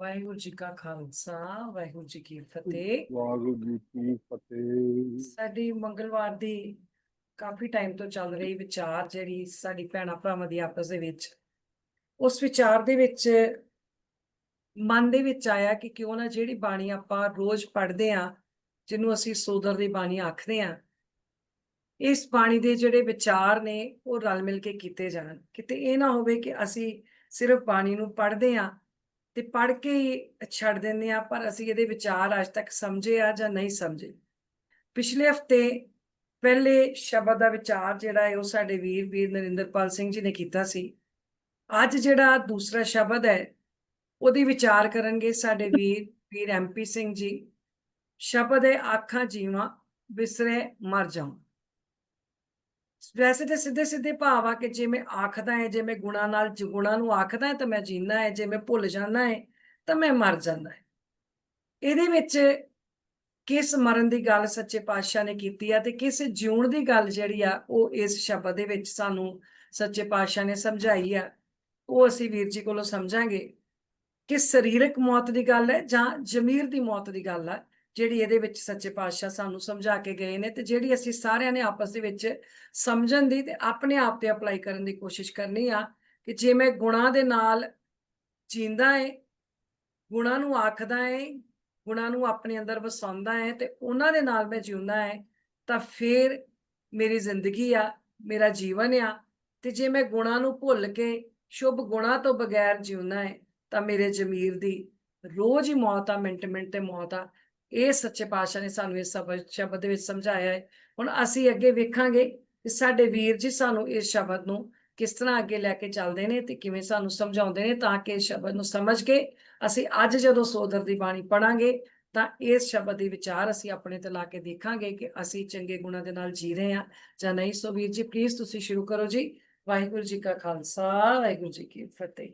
ਵਾਹਿਗੁਰੂ ਜੀ ਕਾ ਖਾਲਸਾ ਵਾਹਿਗੁਰੂ ਜੀ ਕੀ ਫਤਿਹ। ਵਾਹਿਗੁਰੂ ਜੀ ਕੀ ਫਤਿਹ। ਸਾਡੀ ਮੰਗਲਵਾਰ ਦੀ ਕਾਫੀ ਟਾਈਮ ਤੋਂ ਚੱਲ ਰਹੀ ਵਿਚਾਰ ਜਿਹੜੀ ਸਾਡੀ ਭੈਣਾਂ ਭਰਾਵਾਂ ਦੀ ਆਪਸ ਦੇ ਵਿੱਚ ਉਸ ਵਿਚਾਰ ਦੇ ਵਿੱਚ ਮਨ ਦੇ ਵਿੱਚ ਆਇਆ ਕਿ ਕਿਉਂ ਨਾ ਜਿਹੜੀ ਬਾਣੀ ਆਪਾਂ ਰੋਜ਼ ਪੜ੍ਹਦੇ ਆ ਜਿਹਨੂੰ ਅਸੀਂ ਸੋਦਰ ਦੀ ਬਾਣੀ ਆਖਦੇ ਆ ਇਸ ਬਾਣੀ ਦੇ ਜਿਹੜੇ ਵਿਚਾਰ ਨੇ ਉਹ ਰਲ ਮਿਲ ਕੇ ਕੀਤੇ ਜਾਣ। ਕਿਤੇ ਇਹ ਨਾ ਹੋਵੇ ਕਿ ਅਸੀਂ ਸਿਰਫ ਬਾਣੀ ਨੂੰ ਪੜ੍ਹਦੇ ਆ ਤੇ ਪੜ੍ਹ ਕੇ ਹੀ ਛੱਡ ਦਿੰਦੇ ਆ ਪਰ ਅਸੀਂ ਇਹਦੇ ਵਿਚਾਰ ਅੱਜ ਤੱਕ ਸਮਝੇ ਆ ਜਾਂ ਨਹੀਂ ਸਮਝੇ। ਪਿਛਲੇ ਹਫ਼ਤੇ ਪਹਿਲੇ ਸ਼ਬਦ ਦਾ ਵਿਚਾਰ ਜਿਹੜਾ ਹੈ, ਉਹ ਸਾਡੇ ਵੀਰ ਵੀਰ ਨਰਿੰਦਰਪਾਲ ਸਿੰਘ ਜੀ ਨੇ ਕੀਤਾ ਸੀ। ਅੱਜ ਜਿਹੜਾ ਦੂਸਰਾ ਸ਼ਬਦ ਹੈ, ਉਹਦੀ ਵਿਚਾਰ ਕਰਨਗੇ ਸਾਡੇ ਵੀਰ ਵੀਰ ਐਮਪੀ ਸਿੰਘ ਜੀ। ਸ਼ਬਦ ਹੈ, ਆਖਾਂ ਜੀਵਾਂ ਬਿਸਰੇ ਮਰ ਜਾਵਾਂ। ਵੈਸੇ ਤੇ ਸਿੱਧੇ ਸਿੱਧੇ ਭਾਵ ਆ ਕਿ ਜੇ ਮੈਂ ਆਖਦਾ ਹੈ, ਜੇ ਮੈਂ ਗੁਣਾ ਨਾਲ ਜ- ਗੁਣਾ ਨੂੰ ਆਖਦਾ ਹੈ, ਤਾਂ ਮੈਂ ਜੀਣਾ ਹੈ, ਜੇ ਮੈਂ ਭੁੱਲ ਜਾਂਦਾ ਹੈ, ਤਾਂ ਮੈਂ ਮਰ ਜਾਂਦਾ ਹੈ। ਇਹਦੇ ਵਿੱਚ ਕਿਸ ਮਰਨ ਦੀ ਗੱਲ ਸੱਚੇ ਪਾਤਸ਼ਾਹ ਨੇ ਕੀਤੀ ਆ ਤੇ ਕਿਸ ਜਿਉਣ ਦੀ ਗੱਲ ਜਿਹੜੀ ਆ, ਉਹ ਇਸ ਸ਼ਬਦ ਦੇ ਵਿੱਚ ਸਾਨੂੰ ਸੱਚੇ ਪਾਤਸ਼ਾਹ ਨੇ ਸਮਝਾਈ ਆ, ਉਹ ਅਸੀਂ ਵੀਰ ਜੀ ਕੋਲੋਂ ਸਮਝਾਂਗੇ ਕਿ ਸਰੀਰਕ ਮੌਤ ਦੀ ਗੱਲ ਹੈ ਜਾਂ ਜ਼ਮੀਰ ਦੀ ਮੌਤ ਦੀ ਗੱਲ ਆ। ਜਿਹੜੀ ਇਹਦੇ ਵਿੱਚ ਸੱਚੇ ਪਾਤਸ਼ਾਹ ਸਾਨੂੰ ਸਮਝਾ ਕੇ ਗਏ ਨੇ ਤੇ ਜਿਹੜੀ ਅਸੀਂ ਸਾਰਿਆਂ ਨੇ ਆਪਸ ਦੇ ਵਿੱਚ ਸਮਝਣ ਦੀ ਤੇ ਆਪਣੇ ਆਪ ਤੇ ਅਪਲਾਈ ਕਰਨ ਦੀ ਕੋਸ਼ਿਸ਼ ਕਰਨੀ ਆ ਕਿ ਜੇ ਮੈਂ ਗੁਣਾ ਦੇ ਨਾਲ ਜੀਂਦਾ ਏ, ਗੁਣਾ ਨੂੰ ਆਖਦਾ ਏ, ਗੁਣਾ ਨੂੰ ਆਪਣੇ ਅੰਦਰ ਵਸਾਉਂਦਾ ਹੈ ਤੇ ਉਹਨਾਂ ਦੇ ਨਾਲ ਮੈਂ ਜਿਉਂਦਾ ਹੈ ਤਾਂ ਫਿਰ ਮੇਰੀ ਜ਼ਿੰਦਗੀ ਆ, ਮੇਰਾ ਜੀਵਨ ਆ ਤੇ ਜੇ ਮੈਂ ਗੁਣਾ ਨੂੰ ਭੁੱਲ ਕੇ ਸ਼ੁਭ ਗੁਣਾ ਤੋਂ ਬਗੈਰ ਜਿਉਂਦਾ ਹੈ ਤਾਂ ਮੇਰੇ ਜ਼ਮੀਰ ਦੀ ਰੋਜ਼ ਹੀ ਮੌਤ ਆ ਮਿੰਟ ਮਿੰਟ ਤੇ ਮੌਤ ਆ। ਇਹ ਸੱਚੇ ਪਾਤਸ਼ਾਹ ਨੇ ਸਾਨੂੰ ਇਸ ਸ਼ਬਦ ਸ਼ਬਦ ਦੇ ਵਿੱਚ ਸਮਝਾਇਆ ਹੈ। ਹੁਣ ਅਸੀਂ ਅੱਗੇ ਵੇਖਾਂਗੇ ਕਿ ਸਾਡੇ ਵੀਰ ਜੀ ਸਾਨੂੰ ਇਸ ਸ਼ਬਦ ਨੂੰ ਕਿਸ ਤਰ੍ਹਾਂ ਅੱਗੇ ਲੈ ਕੇ ਚੱਲਦੇ ਨੇ ਤੇ ਕਿਵੇਂ ਸਾਨੂੰ ਸਮਝਾਉਂਦੇ ਨੇ ਤਾਂ ਕਿ ਇਸ ਸ਼ਬਦ ਨੂੰ ਸਮਝ ਕੇ ਅਸੀਂ ਅੱਜ ਜਦੋਂ ਸੋਦਰ ਦੀ ਬਾਣੀ ਪੜਾਂਗੇ ਤਾਂ ਇਸ ਸ਼ਬਦ ਦੇ ਵਿਚਾਰ ਅਸੀਂ ਆਪਣੇ ਤੇ ਲਾ ਕੇ ਦੇਖਾਂਗੇ ਕਿ ਅਸੀਂ ਚੰਗੇ ਗੁਣਾਂ ਦੇ ਨਾਲ ਜੀ ਰਹੇ ਹਾਂ ਜਾਂ ਨਹੀਂ। ਸੋ ਵੀਰ ਜੀ ਪਲੀਜ਼ ਤੁਸੀਂ ਸ਼ੁਰੂ ਕਰੋ ਜੀ। ਵਾਹਿਗੁਰੂ ਜੀ ਕਾ ਖਾਲਸਾ, ਵਾਹਿਗੁਰੂ ਜੀ ਕੀ ਫਤਿਹ।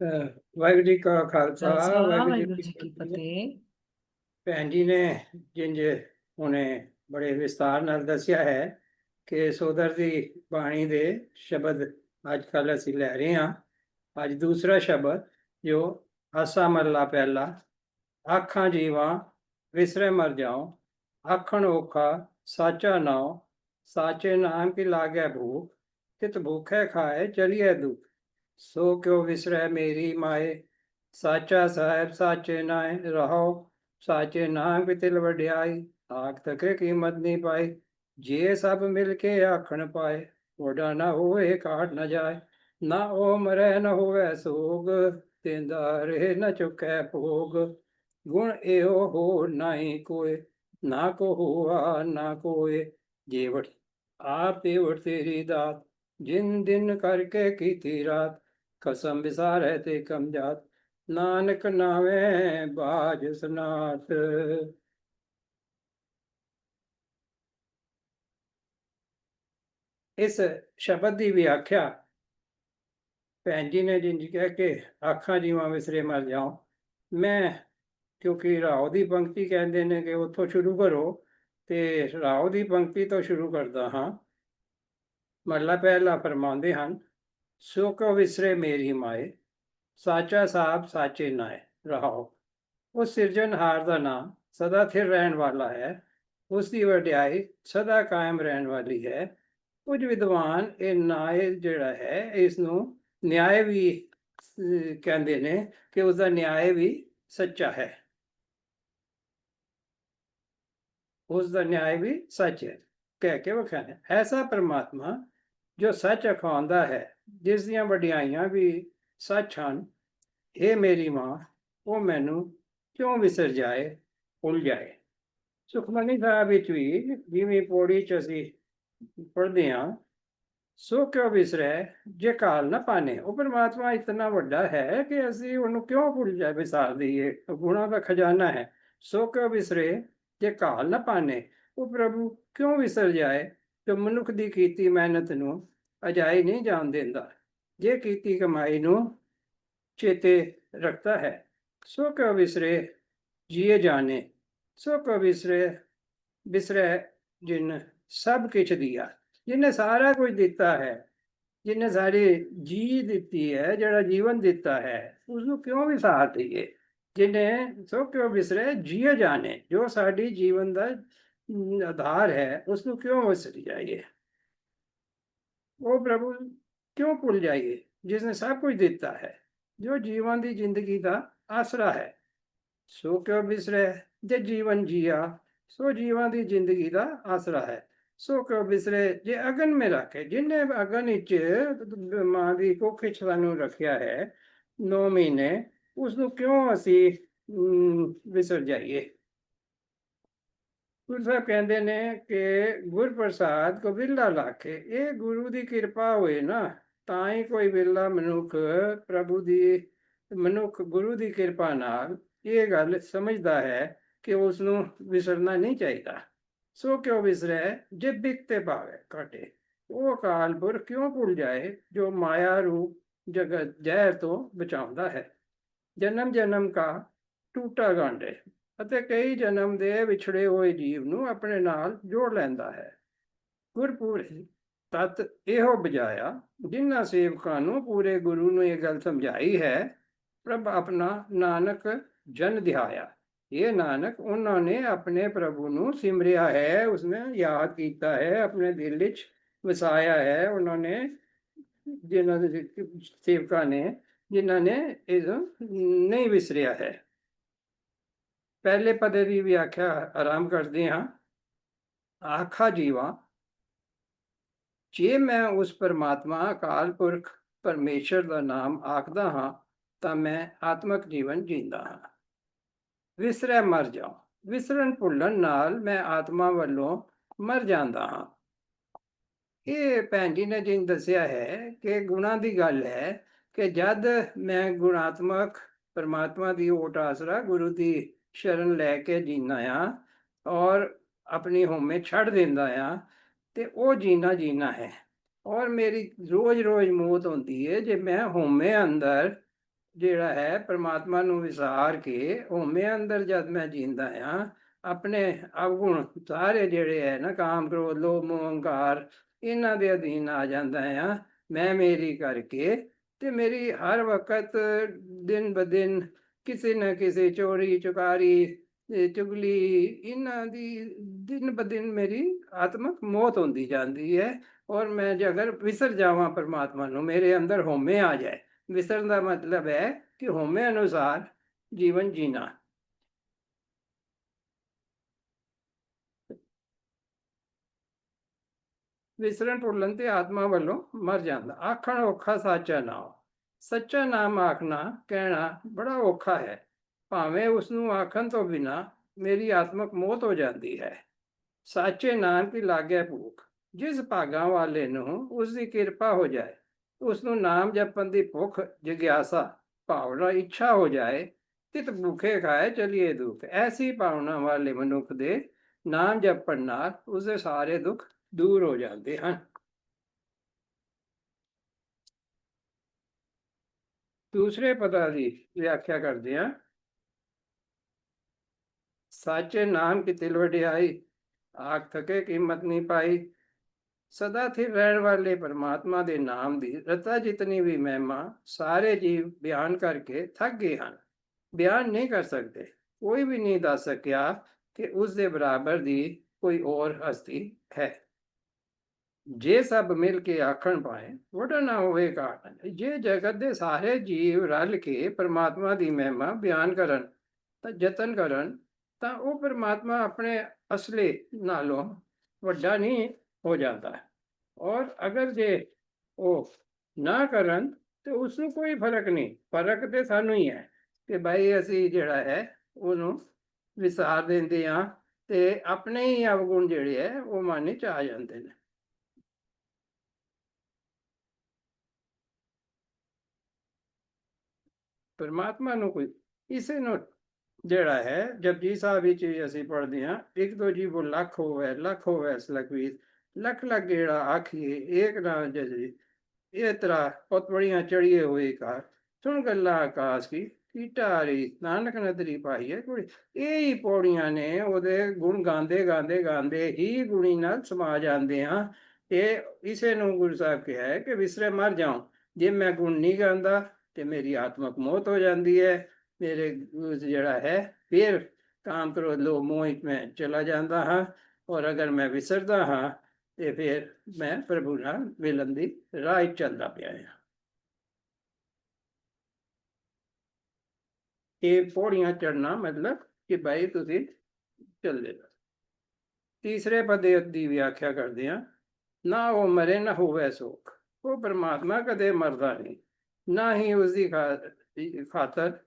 ਵਾਹਿਗੁਰੂ ਜੀ ਕਾ ਖਾਲਸਾ ਵਾਹਿਗੁਰੂ ਜੀ ਕੀ ਫਤਿਹ। ਭੈਣ ਜੀ ਨੇ ਜਿੰਜ ਉਹਨੇ ਬੜੇ ਵਿਸਤਾਰ ਨਾਲ ਦੱਸਿਆ ਹੈ ਕਿ ਸੋਦਰ ਦੀ ਬਾਣੀ ਦੇ ਸ਼ਬਦ ਅੱਜ ਕੱਲ੍ਹ ਅਸੀਂ ਲੈ ਰਹੇ ਹਾਂ। ਅੱਜ ਦੂਸਰਾ ਸ਼ਬਦ ਜੋ ਆਸਾ ਮਰਲਾ ਪਹਿਲਾ ਆਖਾਂ ਜੀਵਾਂ ਵਿਸਰੇ ਮਰ ਜਾਉ ਆਖਣ ਔਖਾ ਸਾਚਾ ਨਾਉ ਸਾਚੇ ਨਾਮ ਕੀ ਲਾਗੈ ਭੂਖ ਤਿਤ ਭੂਖੈ ਖਾਏ ਚਲੀਏ ਦੁਖ। ਸੋ ਕਿਉ ਵਿਸਰੈ ਮੇਰੀ ਮਾਏ, ਸਾਚਾ ਸਾਹਿਬ ਸਾਚੇ ਨਾਏ ਰਹੋ ਸਾਚੇ ਨਾਮ ਵੀ ਤਿਲ ਵਡਿਆਈ, ਆਖ ਤਕੇ ਕੀਮਤ ਨਹੀਂ ਪਾਈ ਜੇ ਸਭ ਮਿਲ ਕੇ ਆਖਣ ਪਾਏ, ਵਡਾ ਨਾ ਹੋਏ ਕਾਟ ਨਾ ਜਾਏ, ਨਾ ਉਹ ਮਰੈ ਨਾ ਹੋਵੇ ਸੋਗ, ਤਿੰਦਾ ਰਹੇ ਨਾ ਚੁਕੈ ਭੋਗ, ਗੁਣ ਇਹੋ ਹੋ ਨਹੀਂ ਕੋਏ, ਨਾ ਕੋ ਹੁਆ ਨਾ ਕੋਏ, ਜੀਵਟ, ਆਪ ਦੇਵਟ ਤੇਰੀ ਦਾਤ, ਜਿਨ ਦਿਨ ਕਰਕੇ ਕੀਤੀ ਰਾਤ ਕਸਮ ਵਿਸਾਰੈ ਤੇ ਕਮ ਜਾਤ, ਨਾਨਕ ਨਾਵੇਂ ਬਾਜ ਸਨਾਤ। ਇਸ ਸ਼ਬਦ ਦੀ ਵਿਆਖਿਆ ਭੈਣ ਜੀ ਨੇ ਜਿੰਜ ਕਹਿ ਕੇ ਆਖਾਂ ਜੀਵਾਂ ਵਿਸਰੇ ਮਰ ਜਾਉ ਮੈਂ ਕਿਉਂਕਿ ਰਾਉ ਦੀ ਪੰਕਤੀ ਕਹਿੰਦੇ ਨੇ ਕਿ ਉੱਥੋਂ ਸ਼ੁਰੂ ਕਰੋ ਤੇ ਰਾਉ ਦੀ ਪੰਕਤੀ ਤੋਂ ਸ਼ੁਰੂ ਕਰਦਾ ਹਾਂ। ਮਰਲਾ ਪਹਿਲਾ ਫਰਮਾਉਂਦੇ ਹਨ ਸੋ ਵਿਸਰੇ ਮੇਰੀ ਮਾਏ, ਸਾਚਾ ਸਾਹਿਬ ਸਾਚੇ ਨਾਏ, ਰਹਾਓ। ਉਹ ਸਿਰਜਣਹਾਰ ਦਾ ਨਾਮ ਸਦਾ ਥਿਰ ਰਹਿਣ ਵਾਲਾ ਹੈ। ਉਸ ਦੀ ਵਡਿਆਈ ਸਦਾ ਕਾਇਮ ਰਹਿਣ ਵਾਲੀ ਹੈ। ਕੁਝ ਵਿਦਵਾਨ ਇਹ ਨਾਏ ਜਿਹੜਾ ਹੈ ਇਸ ਨੂੰ ਨਿਆਏ ਵੀ ਕਹਿੰਦੇ ਨੇ ਕਿ ਉਸ ਦਾ ਨਿਆਏ ਵੀ ਸੱਚਾ ਹੈ। ਉਸ ਦਾ ਨਿਆਏ ਵੀ ਸੱਚ ਹੈ। ਕਹਿ ਕੇ ਵਖਾਣਾ ਐਸਾ ਪਰਮਾਤਮਾ ਜੋ ਸੱਚ ਅਖਾਉਂਦਾ ਹੈ ਜਿਸ ਦੀਆਂ ਵਡਿਆਈਆਂ ਵੀ ਸੱਚ ਹਨ ਇਹ ਮੇਰੀ ਮਾਂ, ਉਹ ਮੈਨੂੰ ਕਿਉਂ ਵਿਸਰ ਜਾਏ, ਭੁੱਲ ਜਾਏ? ਸੁਖਮਨੀ ਸਾਹਿਬ ਵਿੱਚ ਵੀ ਜਿਵੇਂ ਪੌੜੀ ਚ ਅਸੀਂ ਪੜ੍ਹਦੇ ਹਾਂ, ਸੋ ਕਿਉਂ ਵਿਸਰੈ, ਜੇ ਕਾਲ ਨਾ ਪਾਣੇ ਉਹ ਪਰਮਾਤਮਾ ਇਤਨਾ ਵੱਡਾ ਹੈ ਕਿ ਅਸੀਂ ਉਹਨੂੰ ਕਿਉਂ ਭੁੱਲ ਜਾ, ਵਿਸਾਰ ਦਈਏ? ਗੁਣਾ ਦਾ ਖਜ਼ਾਨਾ ਹੈ। ਸੋ ਕਿਉਂ ਵਿਸਰੇ, ਜੇ ਕਾਲ ਨਾ ਪਾਣੇ ਉਹ ਪ੍ਰਭੂ ਕਿਉਂ ਵਿਸਰ ਜਾਏ? ਜੋ ਮਨੁੱਖ ਦੀ ਕੀਤੀ ਮਿਹਨਤ ਨੂੰ ਅਜਾਈ ਨਹੀਂ ਜਾਣ ਦਿੰਦਾ। ਜੇ ਕੀਤੀ ਕਮਾਈ ਨੂੰ ਚੇਤੇ ਰੱਖਦਾ ਹੈ, ਸੋ ਕਿਉ ਵਿਸਰੇ ਜੀਏ ਜਾਣੇ, ਸੋ ਕਿਉ ਵਿਸਰੇ ਵਿਸਰੇ ਜਿਨ ਸਭ ਕਿਛ ਦਿਆ। ਜਿਨੇ ਸਾਰਾ ਕੁਝ ਦਿੱਤਾ ਹੈ ਜਿਹਨੇ ਸਾਰੀ ਜੀ ਦਿੱਤੀ ਹੈ, ਜਿਹੜਾ ਜੀਵਨ ਦਿੱਤਾ ਹੈ ਉਸ ਨੂੰ ਕਿਉਂ ਵਿਸਾਰ ਦਈਏ? ਜਿਹਨੇ ਸੋ ਕਿਉਂ ਵਿਸਰੇ ਜੀਏ ਜਾਣੇ, ਜੋ ਸਾਡੀ ਜੀਵਨ ਦਾ ਆਧਾਰ ਹੈ ਉਸ ਨੂੰ ਕਿਉਂ ਵਿਸਰ ਜਾਈਏ? ਉਹ ਪ੍ਰਭੂ ਕਿਉਂ ਭੁੱਲ ਜਾਈਏ? ਜਿਸ ਨੇ ਸਭ ਕੁਝ ਦਿੱਤਾ ਹੈ, ਜੋ ਜੀਵਨ ਦੀ ਜ਼ਿੰਦਗੀ ਦਾ ਆਸਰਾ ਹੈ, ਸੋ ਕਿਉਂ ਬਿਸਰੇ ਜੇ ਜੀਵਨ ਜੀਆ, ਸੋ ਜੀਵਨ ਦੀ ਜ਼ਿੰਦਗੀ ਦਾ ਆਸਰਾ ਹੈ। ਸੋ ਕਿਉਂ ਬਿਸਰੇ? ਜੇ ਅਗਨ ਮੇ ਰੱਖੇ, ਜਿਨੇ ਅਗਨ ਵਿੱਚ ਮਾਂ ਦੀ ਕੁੱਖ ਵਿੱਚ ਸਾਨੂੰ ਰੱਖਿਆ ਹੈ 9 ਮਹੀਨੇ ਉਸ ਨੂੰ ਕਿਉਂ ਅਸੀਂ ਵਿਸਰ ਜਾਈਏ? ਗੁਰੂ ਸਾਹਿਬ ਕਹਿੰਦੇ ਨੇ ਕਿ ਗੁਰ ਪ੍ਰਸਾਦ ਕੋ ਵਿਰਲਾ ਲਾਖੇ, ਇਹ ਗੁਰੂ ਦੀ ਕਿਰਪਾ ਹੋਏ ਨਾ, ਤਾਂ ਹੀ ਕੋਈ ਵਿਰਲਾ ਮਨੁੱਖ ਪ੍ਰਭੂ ਦੀ, ਮਨੁੱਖ ਗੁਰੂ ਦੀ ਕਿਰਪਾ ਨਾਲ ਇਹ ਗੱਲ ਸਮਝਦਾ ਹੈ ਕਿ ਉਸ ਨੂੰ ਵਿਸਰਨਾ ਨਹੀਂ ਚਾਹੀਦਾ। ਸੋ ਕਿਉਂ ਵਿਸਰੇ? ਜੇ ਬਿਕਤੇ ਪਾਵੇ ਘਟੇ। ਉਹ ਅਕਾਲ ਪੁਰਖ ਕਿਉਂ ਭੁੱਲ ਜਾਏ, ਜੋ ਮਾਇਆ ਰੂਪ ਜਗਤ ਜ਼ਹਿਰ ਤੋਂ ਬਚਾਉਂਦਾ ਹੈ? ਜਨਮ ਜਨਮ ਕਾ ਟੂਟਾ ਗਾਂਡੇ। ਅਤੇ ਕਈ ਜਨਮ ਦੇ ਵਿਛੜੇ ਹੋਏ ਜੀਵ ਨੂੰ ਆਪਣੇ ਨਾਲ ਜੋੜ ਲੈਂਦਾ ਹੈ। ਗੁਰਪੂਰੇ ਤਤ ਇਹੋ ਬਜਾਇਆ ਜਿਨ੍ਹਾਂ ਸੇਵਕਾਂ ਨੂੰ ਪੂਰੇ ਗੁਰੂ ਨੂੰ ਇਹ ਗੱਲ ਸਮਝਾਈ ਹੈ, ਪ੍ਰਭ ਆਪਣਾ ਨਾਨਕ ਜਨ ਦਿਹਾਇਆ। ਇਹ ਨਾਨਕ ਉਹਨਾਂ ਨੇ ਆਪਣੇ ਪ੍ਰਭੂ ਨੂੰ ਸਿਮਰਿਆ ਹੈ, ਉਸਨੇ ਯਾਦ ਕੀਤਾ ਹੈ, ਆਪਣੇ ਦਿਲ ਵਿੱਚ ਵਸਾਇਆ ਹੈ। ਉਹਨਾਂ ਨੇ ਜਿਨ੍ਹਾਂ ਦੇ ਸੇਵਕਾਂ ਨੇ, ਜਿਨ੍ਹਾਂ ਨੇ ਇਹ ਨਹੀਂ ਵਿਸਰਿਆ ਹੈ। ਪਹਿਲੇ ਪਦੇ ਦੀ ਵਿਆਖਿਆ ਆਰਾਮ ਕਰਦੇ ਹਾਂ। ਆਖਾ ਜੀਵਾ, ਜੇ ਮੈਂ ਉਸ ਪਰਮਾਤਮਾ, ਅਕਾਲ ਪੁਰਖ ਪਰਮੇਸ਼ਰ ਦਾ ਨਾਮ ਆਖਦਾ ਹਾਂ, ਤਾਂ ਮੈਂ ਆਤਮਿਕ ਜੀਵਨ ਜੀਂਦਾ ਹਾਂ। ਵਿਸਰੈ ਮਰ ਜਾਉ ਵਿਸਰਨ ਭੁੱਲਣ ਨਾਲ ਮੈਂ ਆਤਮਾ ਵੱਲੋਂ ਮਰ ਜਾਂਦਾ ਹਾਂ। ਇਹ ਭੈਣ ਜੀ ਨੇ ਜਿਨ ਦੱਸਿਆ ਹੈ ਕਿ ਗੁਣਾ ਦੀ ਗੱਲ ਹੈ ਕਿ ਜਦ ਮੈਂ ਗੁਣਾਤਮਕ ਪਰਮਾਤਮਾ ਦੀ ਓਟ ਆਸਰਾ ਗੁਰੂ ਦੀ ਸ਼ਰਨ ਲੈ ਕੇ ਜੀਣਾ ਆ ਔਰ ਆਪਣੀ ਹਉਮੈ ਛੱਡ ਦਿੰਦਾ ਆ ਤੇ ਉਹ ਜੀਣਾ ਜੀਣਾ ਹੈ। ਔਰ ਮੇਰੀ ਰੋਜ਼-ਰੋਜ਼ ਮੌਤ ਹੁੰਦੀ ਹੈ ਜੇ ਮੈਂ ਹਉਮੈ ਅੰਦਰ ਜਿਹੜਾ ਹੈ ਪਰਮਾਤਮਾ ਨੂੰ ਵਿਸਾਰ ਕੇ ਹੋਮੇ ਅੰਦਰ ਜਦ ਮੈਂ ਜੀਂਦਾ ਆ, ਆਪਣੇ ਅਵਗੁਣ ਸਾਰੇ ਜਿਹੜੇ ਹੈ ਨਾ ਕਾਮ ਕ੍ਰੋਧ, ਲੋਭ ਮੋਹ ਹੰਕਾਰ ਇਹਨਾਂ ਦੇ ਅਧੀਨ ਆ ਜਾਂਦਾ ਆ, ਮੈਂ ਮੇਰੀ ਕਰਕੇ ਤੇ ਮੇਰੀ ਹਰ ਵਕਤ ਦਿਨ ਬ ਦਿਨ ਕਿਸੇ ਨਾ ਕਿਸੇ ਚੋਰੀ, ਚੁਕਾਰੀ ਚੁਗਲੀ, ਇਹਨਾਂ ਦੀ ਦਿਨ ਬ ਦਿਨ ਮੇਰੀ ਆਤਮਕ ਮੌਤ ਹੁੰਦੀ ਜਾਂਦੀ ਹੈ ਔਰ ਮੈਂ ਜੇ ਅਗਰ ਵਿਸਰ ਜਾਵਾਂ ਪਰਮਾਤਮਾ ਨੂੰ, ਮੇਰੇ ਅੰਦਰ ਹੋਮੇ ਆ ਜਾਏ। ਵਿਸਰਨ ਦਾ ਮਤਲਬ ਹੈ ਕਿ ਹੋਮੇ ਅਨੁਸਾਰ ਜੀਵਨ ਜੀਣਾ। ਵਿਸਰਨ ਭੁੱਲਣ ਤੇ ਆਤਮਾ ਵੱਲੋਂ ਮਰ ਜਾਂਦਾ। ਆਖਣ ਔਖਾ ਸਾਚਾ ਨਾਮ ਸੱਚਾ ਨਾਮ ਆਖਣਾ, ਕਹਿਣਾ ਬੜਾ ਔਖਾ ਹੈ। ਭਾਵੇਂ ਉਸ ਨੂੰ ਆਖਣ ਤੋਂ ਬਿਨਾ ਮੇਰੀ ਆਤਮਕ ਮੌਤ ਹੋ ਜਾਂਦੀ ਹੈ। ਸਾਚੇ ਨਾਮ ਦੀ ਲਾਗੇ ਭੂਖ, ਜਿਸ ਭਾਗਾਂ ਵਾਲੇ ਨੂੰ ਉਸ ਦੀ ਕਿਰਪਾ ਹੋ ਜਾਏ ਉਸ ਨੂੰ ਨਾਮ ਜਪਣ ਦੀ ਭੁੱਖ, ਜਿਗਿਆਸਾ, ਭਾਵਨਾ, ਇੱਛਾ ਹੋ ਜਾਏ, ਤਿਤ ਭੁਖੇ ਖਾਏ ਚਲੀਏ ਦੁੱਖ, ਐਸੀ ਭਾਵਨਾ ਵਾਲੇ ਮਨੁੱਖ ਦੇ ਨਾਮ ਜਪਣ ਨਾਲ ਉਸਦੇ ਸਾਰੇ ਦੁੱਖ ਦੂਰ ਹੋ ਜਾਂਦੇ ਹਨ। ਦੂਸਰੇ ਪਦਾਂ ਦੀ ਵਿਆਖਿਆ ਕਰਦੇ ਹਾਂ। ਸਾਚੇ ਨਾਮ ਕੀ ਤਿਲ ਵਡਿਆਈ, ਆਖ ਥਕੇ ਕੀਮਤ ਨਹੀਂ ਪਾਈ। ਸਦਾ ਸਥਿਰ ਰਹਿਣ ਵਾਲੇ ਪਰਮਾਤਮਾ ਦੇ ਨਾਮ ਦੀ ਰਤਾ ਜਿਤਨੀ ਵੀ ਮਹਿਮਾ, ਸਾਰੇ ਜੀਵ ਬਿਆਨ ਕਰਕੇ ਥੱਕ ਗਏ ਹਨ। ਬਿਆਨ ਨਹੀਂ ਕਰ ਸਕਦੇ। ਕੋਈ ਵੀ ਨਹੀਂ ਦੱਸ ਸਕਿਆ ਕਿ ਉਸ ਦੇ ਬਰਾਬਰ ਦੀ ਕੋਈ ਹੋਰ ਹਸਤੀ ਹੈ। ਜੇ ਸਭ ਮਿਲ ਕੇ ਆਖਣ ਪਾਏ ਵਡਾ ਨਾ ਹੋਵੇ ਕਾਟਨ ਜੇ ਜਗਤ ਦੇ ਸਾਰੇ ਜੀਵ ਰਲ ਕੇ ਪਰਮਾਤਮਾ ਦੀ ਮਹਿਮਾ ਬਿਆਨ ਕਰਨ, ਤਾਂ ਯਤਨ ਕਰਨ, ਤਾਂ ਉਹ ਪਰਮਾਤਮਾ ਆਪਣੇ ਅਸਲੇ ਨਾਲੋਂ ਵੱਡਾ ਨਹੀਂ ਹੋ ਜਾਂਦਾ। ਔਰ ਅਗਰ ਜੇ ਉਹ ਨਾ ਕਰਨ, ਤੇ ਉਸ ਨੂੰ ਕੋਈ ਫ਼ਰਕ ਨਹੀਂ। ਫ਼ਰਕ ਤੇ ਸਾਨੂੰ ਹੀ ਹੈ ਕਿ ਭਾਈ ਅਸੀਂ ਜਿਹੜਾ ਹੈ, ਉਹਨੂੰ ਵਿਸਾਰ ਦਿੰਦੇ ਆ ਤੇ ਆਪਣੇ ਹੀ ਅਵਗੁਣ ਜਿਹੜੇ ਹੈ, ਉਹ ਮਨ ਚ ਆ ਜਾਂਦੇ ਨੇ। ਪਰਮਾਤਮਾ ਨੂੰ ਕੋਈ ਇਸੇ ਨੂੰ ਜਿਹੜਾ ਹੈ, ਜਪਜੀ ਸਾਹਿਬ ਵਿੱਚ ਅਸੀਂ ਪੜ੍ਹਦੇ ਹਾਂ, ਇੱਕ ਦੋ ਜੀ ਜੀਵੋ ਲੱਖ ਹੋਵੇ ਲੱਖ ਹੋਵੇ ਲਖਵੀਰ, ਲੱਖ ਲੱਖ ਜਿਹੜਾ ਆਖੀਏ, ਏਕ ਨਾ ਜਜੀ ਇਹ ਤਰ੍ਹਾਂ ਬਹੁਤ ਬੜੀਆਂ ਚੜੀਏ ਹੋਏ ਕਾ ਸੁਣ ਗੱਲਾਂ ਆਕਾਸ਼ ਕੀ ਕੀਟਾਰੀ ਨਾਨਕ ਨਦਰੀ ਪਾਈਏ ਕੋਈ ਇਹ ਹੀ ਪੌੜੀਆਂ ਨੇ, ਉਹਦੇ ਗੁਣ ਗਾਉਂਦੇ ਗਾਉਂਦੇ ਗਾਉਂਦੇ ਹੀ ਗੁਣੀ ਨਾਲ ਸਮਾ ਜਾਂਦੇ ਆ ਇਹ ਇਸੇ ਨੂੰ ਗੁਰੂ ਸਾਹਿਬ ਕਿਹਾ ਹੈ ਕਿ ਵਿਸਰੇ ਮਰ ਜਾਉ ਜੇ ਮੈਂ ਗੁਣ ਨਹੀਂ ਗਾਉਂਦਾ ਤੇ ਮੇਰੀ ਆਤਮਕ ਮੌਤ ਹੋ ਜਾਂਦੀ ਹੈ, ਮੇਰੇ ਜਿਹੜਾ ਹੈ, ਫਿਰ ਕਾਮ ਕਰੋ ਲੋ ਮੋਹ ਵਿੱਚ ਮੈਂ ਚਲਾ ਜਾਂਦਾ ਹਾਂ, ਔਰ ਅਗਰ ਮੈਂ ਵਿਸਰਦਾ ਹਾਂ, ਤੇ ਫਿਰ ਮੈਂ ਪ੍ਰਭੂ ਨਾਲ ਮਿਲਣ ਦੀ ਰਾਹ ਚੱਲਦਾ ਪਿਆ ਹਾਂ। ਇਹ ਪੌੜੀਆਂ ਚੜਨਾ ਮਤਲਬ ਕਿ ਭਾਈ ਤੁਸੀਂ ਚੱਲਦੇ ਰਹੋ ਤੀਸਰੇ ਪਦੇ ਦੀ ਵਿਆਖਿਆ ਕਰਦੇ ਹਾਂ, ਨਾ ਉਹ ਮਰੇ ਨਾ ਹੋਵੇ ਸੋਖ, ਉਹ ਪਰਮਾਤਮਾ ਕਦੇ ਮਰਦਾ ਨਹੀਂ। ਨਾ ਹੀ ਉਸ ਦੀ ਖਾ- ਖਾਤਰ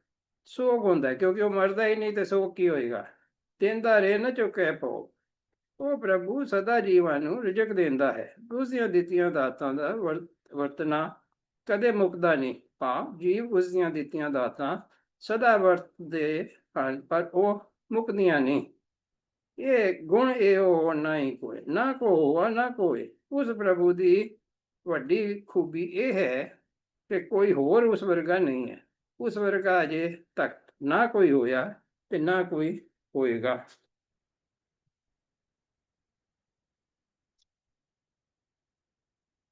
ਸੋਗ ਹੁੰਦਾ ਹੈ, ਕਿਉਂਕਿ ਉਹ ਮਰਦਾ ਹੀ ਨਹੀਂ ਤੇ ਸੋਗ ਕੀ ਹੋਏਗਾ? ਦਿੰਦਾ ਰੇ ਨਾ ਚੁੱਕੇ ਪੋ ਉਹ ਪ੍ਰਭੂ ਸਦਾ ਜੀਵਾਂ ਨੂੰ ਰਿਜਕ ਦਿੰਦਾ ਹੈ। ਉਸ ਦੀਆਂ ਦਿੱਤੀਆਂ ਦਾਤਾਂ ਦਾ ਵਰ- ਵਰਤਣਾ ਕਦੇ ਮੁਕਦਾ ਨਹੀਂ। ਭਾਵ ਜੀਵ ਉਸ ਦੀਆਂ ਦਿੱਤੀਆਂ ਦਾਤਾਂ ਸਦਾ ਵਰਤਦੇ ਹਨ ਪਰ ਉਹ ਮੁੱਕਦੀਆਂ ਨਹੀਂ। ਇਹ ਗੁਣ ਇਹ ਹੋ ਨਾ ਹੀ ਕੋਈ ਨਾ ਕੋ ਹੋਆ ਨਾ ਕੋਈ। ਉਸ ਪ੍ਰਭੂ ਦੀ ਵੱਡੀ ਖੂਬੀ ਇਹ ਹੈ ਕਿ ਕੋਈ ਹੋਰ ਉਸ ਵਰਗਾ ਨਹੀਂ ਹੈ। ਉਸ ਵਰਗਾ ਅਜੇ ਤੱਕ ਨਾ ਕੋਈ ਹੋਇਆ ਤੇ ਨਾ ਕੋਈ ਹੋਏਗਾ।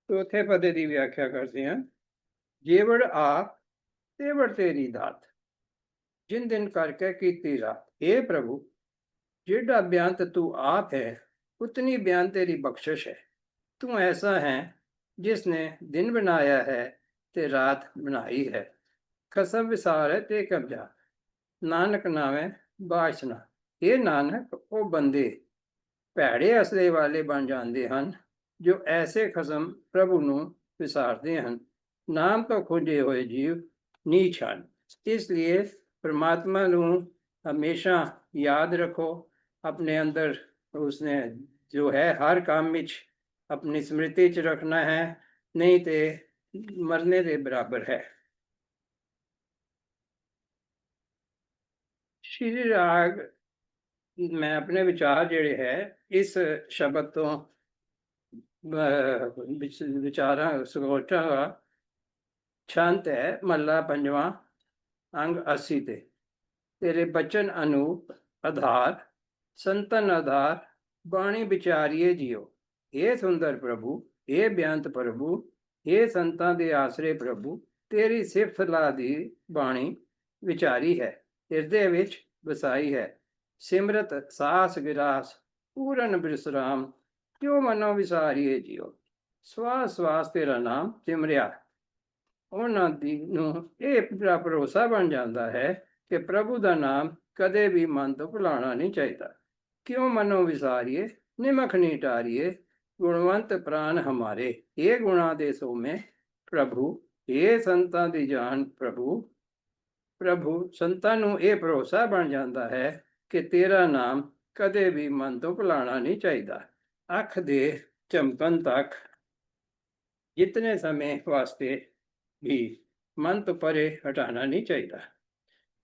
ਚੌਥੇ ਪਦੇ ਦੀ ਵਿਆਖਿਆ ਕਰਦੇ ਹਾਂ। ਜੇਵੜ ਆਪ ਤੇਵੜ ਤੇਰੀ ਦਾਤ। ਜਿਨ ਦਿਨ ਕਰਕੇ ਕੀਤੀ ਰਾਤ। हे ਪ੍ਰਭੂ, ਜਿਹੜਾ ਬਿਆੰਤ ਤੂੰ ਆਪ ਹੈ, ਉਤਨੀ ਬਿਆਨ ਤੇਰੀ ਬਖਸ਼ਿਸ਼ ਹੈ। ਤੂੰ ਐਸਾ ਹੈ, ਜਿਸਨੇ ਦਿਨ ਬਣਾਇਆ ਹੈ ਤੇ ਰਾਤ ਬਣਾਈ ਹੈ। ਖਸਮ ਵਿਸਾਰ ਹੈ ਤੇ ਕਬਜਾ। ਨਾਨਕ ਨਾਵੇਂ ਬਾਸ਼ਨਾ ਇਹ ਨਾਨਕ, ਉਹ ਬੰਦੇ ਭੈੜੇ ਅਸਲੇ ਵਾਲੇ ਬਣ ਜਾਂਦੇ ਹਨ, ਜੋ ਐਸੇ ਖਸਮ ਪ੍ਰਭੂ ਨੂੰ ਵਿਸਾਰਦੇ ਹਨ। ਨਾਮ ਤੋਂ ਖੁੰਝੇ ਹੋਏ ਜੀਵ ਨੀਚ ਹਨ। ਇਸ ਲਈ ਪਰਮਾਤਮਾ ਨੂੰ ਹਮੇਸ਼ਾ ਯਾਦ ਰੱਖੋ। ਆਪਣੇ ਅੰਦਰ ਉਸਨੇ ਜੋ ਹੈ, ਹਰ ਕੰਮ ਵਿੱਚ ਆਪਣੀ ਸਮ੍ਰਿਤੀ ਚ ਰੱਖਣਾ ਹੈ। ਨਹੀਂ ਤੇ ਮਰਨੇ ਦੇ ਬਰਾਬਰ ਹੈ। ਸ਼੍ਰੀ ਰਾਗ ਮੈਂ ਆਪਣੇ ਵਿਚਾਰ ਜਿਹੜੇ ਹੈ ਇਸ ਸ਼ਬਦ ਤੋਂ ਅਹ, ਵਿਚਾਰਾਂ ਸੋਚਾਂ ਛੰਤ ਹੈ ਮੱਲਾ ਪੰਜਵਾਂ ਅੰਗ 80 ਤੇ। ਤੇਰੇ ਬਚਨ ਅਨੂਪ ਆਧਾਰ ਸੰਤਨ ਆਧਾਰ ਬਾਣੀ ਵਿਚਾਰੀਏ ਜਿਉ ਇਹ ਸੁੰਦਰ ਪ੍ਰਭੂ ਇਹ ਬਿਆੰਤ ਪ੍ਰਭੂ ਇਹ ਸੰਤਾਂ ਦੇ ਆਸਰੇ ਪ੍ਰਭੂ, ਤੇਰੀ ਸਿਫਤਲਾ ਦੀ ਬਾਣੀ ਵਿਚਾਰੀ ਹੈ, ਹਿਰਦੇ ਵਿੱਚ ਵਸਾਈ ਹੈ। ਸਿਮਰਤ ਸਾਸ ਗਿਰਾਸ ਪੂਰਨ ਬਿਸਰਾਮ ਕਿਉ ਮਨੋ ਵਿਸਾਰੀਏ ਜਿਉ ਸਵਾਸ ਸਵਾਸ ਤੇਰਾ ਨਾਮ ਸਿਮਰਿਆ। ਉਹਨਾਂ ਦੀ ਨੂੰ ਇਹ ਪੂਰਾ ਭਰੋਸਾ ਬਣ ਜਾਂਦਾ ਹੈ ਕਿ ਪ੍ਰਭੂ ਦਾ ਨਾਮ ਕਦੇ ਵੀ ਮਨ ਤੋਂ ਭੁਲਾਣਾ ਨਹੀਂ ਚਾਹੀਦਾ। ਕਿਉਂ ਮਨੋ ਵਿਸਾਰੀਏ, ਨਿਮਖ ਨਹੀਂ ਟਾਰੀਏ ਗੁਣਵੰਤ ਪ੍ਰਾਨ ਹਮਾਰੇ, ਇਹ ਗੁਣਾ ਦੇ ਸੋਮੇ ਪ੍ਰਭੂ, ਇਹ ਸੰਤਾਂ ਦੀ ਜਾਨ ਪ੍ਰਭੂ। ਪ੍ਰਭੂ, ਸੰਤਾਂ ਨੂੰ ਇਹ ਭਰੋਸਾ ਬਣ ਜਾਂਦਾ ਹੈ ਕਿ ਤੇਰਾ ਨਾਮ ਕਦੇ ਵੀ ਮਨ ਤੋਂ ਭੁਲਾਣਾ ਨਹੀਂ ਚਾਹੀਦਾ। ਅੱਖ ਦੇ ਚਮਕਣ ਤੱਕ ਜਿਤਨੇ ਸਮੇਂ ਵਾਸਤੇ ਵੀ ਮਨ ਤੋਂ ਪਰੇ ਹਟਾਣਾ ਨਹੀਂ ਚਾਹੀਦਾ।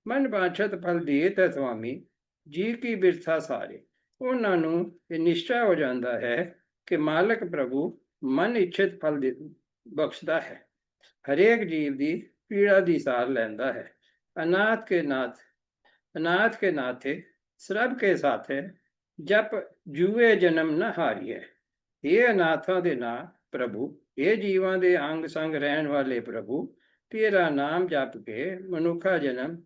ਮਨ ਬਾਛਤ ਫਲ ਦੀਏ ਤਾ ਸੁਆਮੀ, ਜੀ ਕੀ ਬਿਰਥਾ ਸਾਰੇ। ਉਹਨਾਂ ਨੂੰ ਇਹ ਨਿਸ਼ਚੈ ਹੋ ਜਾਂਦਾ ਹੈ ਕਿ ਮਾਲਕ ਪ੍ਰਭੂ ਮਨ ਇੱਛਿਤ ਫਲ ਦੇ ਬਖਸ਼ਦਾ ਹੈ। ਹਰੇਕ ਜੀਵ ਦੀ ਪੀੜਾ ਦੀ ਸਾਰ ਲੈਂਦਾ ਹੈ। ਅਨਾਥ ਕੇ ਨਾਥ, ਅਨਾਥ ਕੇ ਨਾਥੇ, ਸਰਬ ਕੇ ਸਾਥ ਹੈ ਜਪ ਜੂਏ ਜਨਮ ਨ ਹਾਰੀਏ ਇਹ ਅਨਾਥਾਂ ਦੇ ਨਾਂ ਪ੍ਰਭੂ ਇਹ ਜੀਵਾਂ ਦੇ ਅੰਗ ਸੰਗ ਰਹਿਣ ਵਾਲੇ ਪ੍ਰਭੂ, ਤੇਰਾ ਨਾਮ ਜਪ ਕੇ ਮਨੁੱਖਾ ਜਨਮ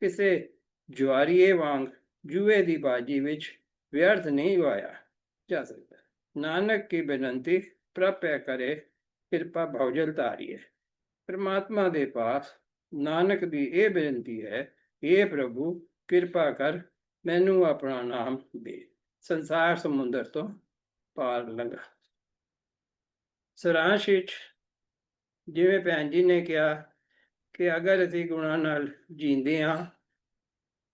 ਕਿਸੇ ਜੁਆਰੀਏ ਵਾਂਗ ਜੂਏ ਦੀ ਬਾਜੀ ਵਿੱਚ ਵਿਅਰਥ ਨਹੀਂ ਹੋਇਆ ਜਾ ਸਕਦਾ। ਨਾਨਕ ਕੀ ਬੇਨਤੀ ਪ੍ਰਪੈ ਕਰੇ ਕਿਰਪਾ ਭਉਜਲ ਧਾਰੀਏ ਪ੍ਰਮਾਤਮਾ ਦੇ ਪਾਸ ਨਾਨਕ ਦੀ ਇਹ ਬੇਨਤੀ ਹੈ ਇਹ ਪ੍ਰਭੂ ਕਿਰਪਾ ਕਰ ਮੈਨੂੰ ਆਪਣਾ ਨਾਮ ਦੇ ਸੰਸਾਰ ਸਮੁੰਦਰ ਤੋਂ ਪਾਰ ਲੰਘਾ ਸਰਾਂਸ਼ ਵਿੱਚ ਜਿਵੇਂ ਭੈਣ ਜੀ ਨੇ ਕਿਹਾ ਕਿ ਅਗਰ ਅਸੀਂ ਗੁਣਾਂ ਨਾਲ ਜੀਂਦੇ ਹਾਂ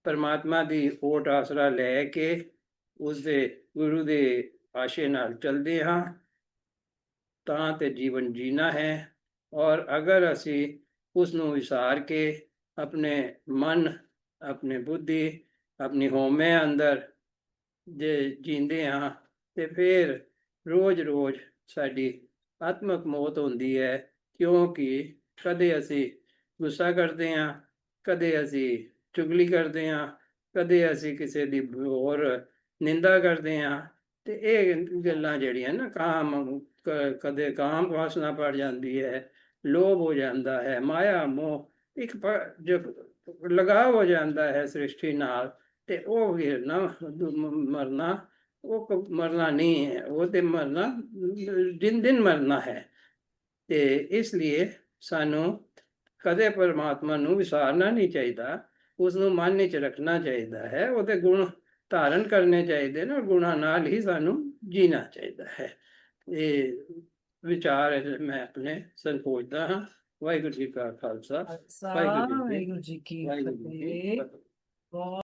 ਪਰਮਾਤਮਾ ਦੀ ਓਟ ਆਸਰਾ ਲੈ ਕੇ ਉਸ ਦੇ ਗੁਰੂ ਦੇ ਆਸ਼ੇ ਨਾਲ ਚੱਲਦੇ ਹਾਂ, ਤਾਂ ਤੇ ਜੀਵਨ ਜੀਣਾ ਹੈ। ਔਰ ਅਗਰ ਅਸੀਂ ਉਸ ਨੂੰ ਵਿਸਾਰ ਕੇ ਆਪਣੇ ਮਨ, ਆਪਣੇ ਬੁੱਧੀ, ਆਪਣੀ ਹਉਮੈ ਅੰਦਰ ਜੇ ਜੀਂਦੇ ਹਾਂ, ਤੇ ਫਿਰ ਰੋਜ਼-ਰੋਜ਼ ਸਾਡੀ ਆਤਮਕ ਮੌਤ ਹੁੰਦੀ ਹੈ। ਕਿਉਂਕਿ ਕਦੇ ਅਸੀਂ ਗੁੱਸਾ ਕਰਦੇ ਹਾਂ, ਕਦੇ ਅਸੀਂ ਚੁਗਲੀ ਕਰਦੇ ਹਾਂ, ਕਦੇ ਅਸੀਂ ਕਿਸੇ ਦੀ ਹੋਰ ਨਿੰਦਾ ਕਰਦੇ ਹਾਂ ਤੇ ਇਹ ਗੱਲਾਂ ਜਿਹੜੀਆਂ ਨਾ ਕਾਮ, ਕ- ਕਦੇ ਕਾਮ ਵਾਸਨਾ ਪੜ ਜਾਂਦੀ ਹੈ, ਲੋਭ ਹੋ ਜਾਂਦਾ ਹੈ, ਮਾਇਆ, ਮੋਹ, ਇੱਕ ਪ- ਜੋ ਲਗਾਵ ਹੋ ਜਾਂਦਾ ਹੈ ਸ੍ਰਿਸ਼ਟੀ ਨਾਲ, ਤੇ ਉਹ ਵੀ ਨਾ ਮਰਨਾ, ਉਹ ਮਰਨਾ ਨਹੀਂ ਹੈ, ਉਹ ਤੇ ਮਰਨਾ, ਦਿਨ ਦਿਨ ਮਰਨਾ ਹੈ। ਤੇ ਇਸ ਲਈ ਸਾਨੂੰ ਕਦੇ ਪਰਮਾਤਮਾ ਨੂੰ ਵਿਸਾਰਨਾ ਨਹੀਂ ਚਾਹੀਦਾ ਉਸ ਨੂੰ ਮਨ ਵਿੱਚ ਰੱਖਣਾ ਚਾਹੀਦਾ ਹੈ, ਉਹਦੇ ਗੁਣ ਧਾਰਨ ਕਰਨੇ ਚਾਹੀਦੇ ਨੇ ਗੁਣਾਂ ਨਾਲ ਹੀ ਸਾਨੂੰ ਜੀਣਾ ਚਾਹੀਦਾ ਹੈ। ਇਹ ਵਿਚਾਰ ਮੈਂ ਆਪਣੇ ਸੰਪੋਚਦਾ ਹਾਂ। ਵਾਹਿਗੁਰੂ ਜੀ ਕਾ ਖਾਲਸਾ। ਵਾਹਿਗੁਰੂ ਜੀ ਕੀ- ਫਤਿਹ।